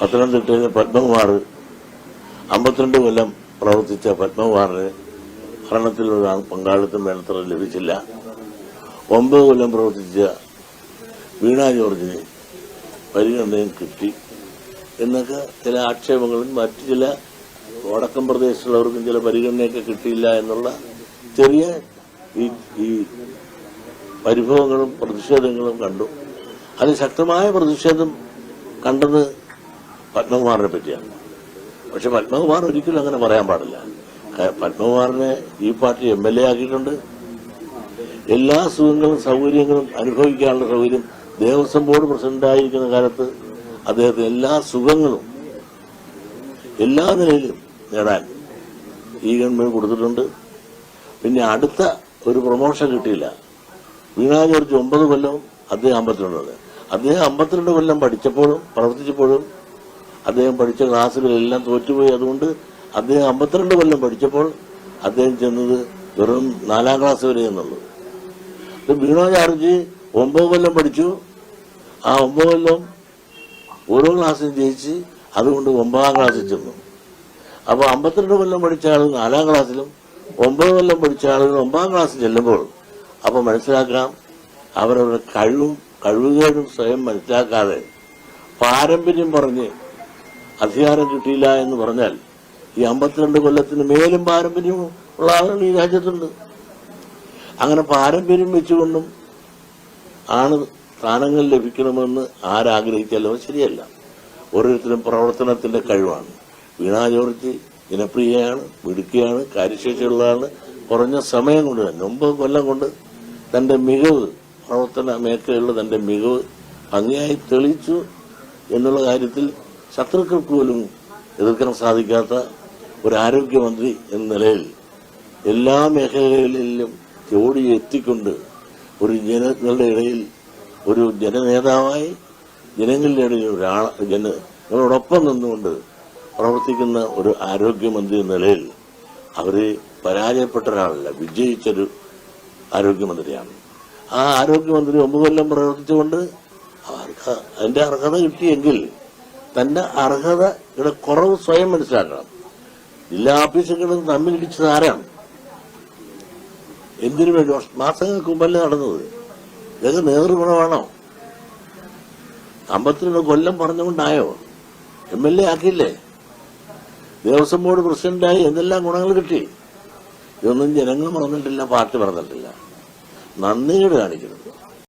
പത്തനംതിട്ടയിലെ പത്മകുമാർ അമ്പത്തിരണ്ട് കൊല്ലം പ്രവർത്തിച്ച പത്മകുമാറിന് ഭരണത്തിലുള്ള പങ്കാളിത്തം വേണ്ടത്ര ലഭിച്ചില്ല. ഒമ്പത് കൊല്ലം പ്രവർത്തിച്ച വീണ ജോർജിന് പരിഗണനയും കിട്ടി. എന്നൊക്കെ ചില ആക്ഷേപങ്ങളും മറ്റു ചില വടക്കൻ പ്രദേശത്തുള്ളവർക്കും ചില പരിഗണനയൊക്കെ കിട്ടിയില്ല എന്നുള്ള ചെറിയ ഈ പരിഭവങ്ങളും പ്രതിഷേധങ്ങളും കണ്ടു. അത് ശക്തമായ പ്രതിഷേധം കണ്ടത് പത്മകുമാറിനെ പറ്റിയാണ് പക്ഷെ പത്മകുമാർ ഒരിക്കലും അങ്ങനെ പറയാൻ പാടില്ല. പത്മകുമാറിനെ ഈ പാർട്ടി എം എൽ എ ആക്കിയിട്ടുണ്ട്. എല്ലാ സുഖങ്ങളും സൗകര്യങ്ങളും അനുഭവിക്കാനുള്ള സൗകര്യം ദേവസ്വം ബോർഡ് പ്രസിഡന്റായിരിക്കുന്ന കാലത്ത് അദ്ദേഹത്തിന് എല്ലാ സുഖങ്ങളും എല്ലാ നിലയിലും നേടാൻ ഈ ഗവൺമെന്റ് കൊടുത്തിട്ടുണ്ട്. പിന്നെ അടുത്ത ഒരു പ്രൊമോഷൻ കിട്ടിയില്ല. വീണാ ജോർജ് ഒമ്പത് കൊല്ലവും അദ്ദേഹം അമ്പത്തിരണ്ട് അദ്ദേഹം അമ്പത്തിരണ്ട് കൊല്ലം പഠിച്ചപ്പോഴും പ്രവർത്തിച്ചപ്പോഴും അദ്ദേഹം പഠിച്ച ക്ലാസ്സുകളെല്ലാം തോറ്റുപോയി. അതുകൊണ്ട് അദ്ദേഹം അമ്പത്തിരണ്ട് കൊല്ലം പഠിച്ചപ്പോൾ അദ്ദേഹം ചെന്നത് വെറും നാലാം ക്ലാസ് വരെ എന്നുള്ളത്. വീണ ജോർജ് ഒമ്പത് കൊല്ലം പഠിച്ചു. ആ ഒമ്പത് കൊല്ലം ഓരോ ക്ലാസ്സും ജയിച്ച് അതുകൊണ്ട് ഒമ്പതാം ക്ലാസ്സിൽ ചെന്നു. അപ്പോൾ അമ്പത്തിരണ്ട് കൊല്ലം പഠിച്ച ആൾ നാലാം ക്ലാസ്സിലും ഒമ്പത് കൊല്ലം പഠിച്ച ആളുകൾ ഒമ്പതാം ക്ലാസ്സിൽ ചെല്ലുമ്പോൾ അപ്പോൾ മനസ്സിലാക്കാം അവരവരുടെ കഴിവും കഴിവുകേടും സ്വയം മനസ്സിലാക്കാതെ പാരമ്പര്യം പറഞ്ഞ് അധികാരം കിട്ടിയില്ല എന്ന് പറഞ്ഞാൽ ഈ അമ്പത്തിരണ്ട് കൊല്ലത്തിന് മേലും പാരമ്പര്യം ഉള്ള ആളുകൾ ഈ രാജ്യത്തുണ്ട്. അങ്ങനെ പാരമ്പര്യം വെച്ചുകൊണ്ടും ആണ് സ്ഥാനങ്ങൾ ലഭിക്കണമെന്ന് ആരാഗ്രഹിച്ചാലും ശരിയല്ല. ഓരോരുത്തരും പ്രവർത്തനത്തിന്റെ കഴിവാണ്. വീണാ ജോർജ് ജനപ്രിയയാണ് മിടുക്കിയാണ് കാര്യശേഷിയുള്ളതാണ്. കുറഞ്ഞ സമയം കൊണ്ട് തന്നെ ഒമ്പത് കൊല്ലം കൊണ്ട് തന്റെ മികവ് പ്രവർത്തന മേഖലയുള്ള തന്റെ മികവ് ഭംഗിയായി തെളിയിച്ചു എന്നുള്ള കാര്യത്തിൽ ശത്രുക്കൾക്ക് പോലും എതിർക്കാൻ സാധിക്കാത്ത ഒരു ആരോഗ്യമന്ത്രി എന്ന നിലയിൽ എല്ലാ മേഖലകളിലും ചോടി എത്തിക്കൊണ്ട് ഒരു ജനങ്ങളുടെ ഇടയിൽ ഒരു ജനനേതാവായി ജനങ്ങളുടെ ഇടയിൽ ഒരാൾ ജനങ്ങളോടൊപ്പം നിന്നുകൊണ്ട് പ്രവർത്തിക്കുന്ന ഒരു ആരോഗ്യമന്ത്രി എന്ന നിലയിൽ അവർ പരാജയപ്പെട്ട ഒരാളല്ല വിജയിച്ചൊരു ആരോഗ്യമന്ത്രിയാണ്. ആ ആരോഗ്യമന്ത്രി ഒമ്പത് കൊല്ലം പ്രവർത്തിച്ചുകൊണ്ട് അവർക്ക് അതിന്റെ അർഹത കിട്ടിയെങ്കിൽ തന്റെ അർഹതയുടെ കുറവ് സ്വയം മനസ്സിലാക്കണം. ജില്ലാ ഓഫീസുകളും തമ്മിലിടിച്ചത് ആരാണ്? എന്തിനു വേണ്ടി? മാസങ്ങൾക്ക് മുമ്പല്ലേ നടന്നത്. ഇതൊക്കെ നേതൃഗുണമാണോ? അമ്പത്തിരണ്ട് കൊല്ലം പറഞ്ഞുകൊണ്ടായോ? എം എൽ എ ആക്കിയില്ലേ? ദേവസ്വം ബോർഡ് പ്രസിഡന്റായി എന്തെല്ലാം ഗുണങ്ങൾ കിട്ടി? ഇതൊന്നും ജനങ്ങൾ മറന്നിട്ടില്ല പാർട്ടി മറന്നിട്ടില്ല. നന്ദിയോട് കാണിക്കണം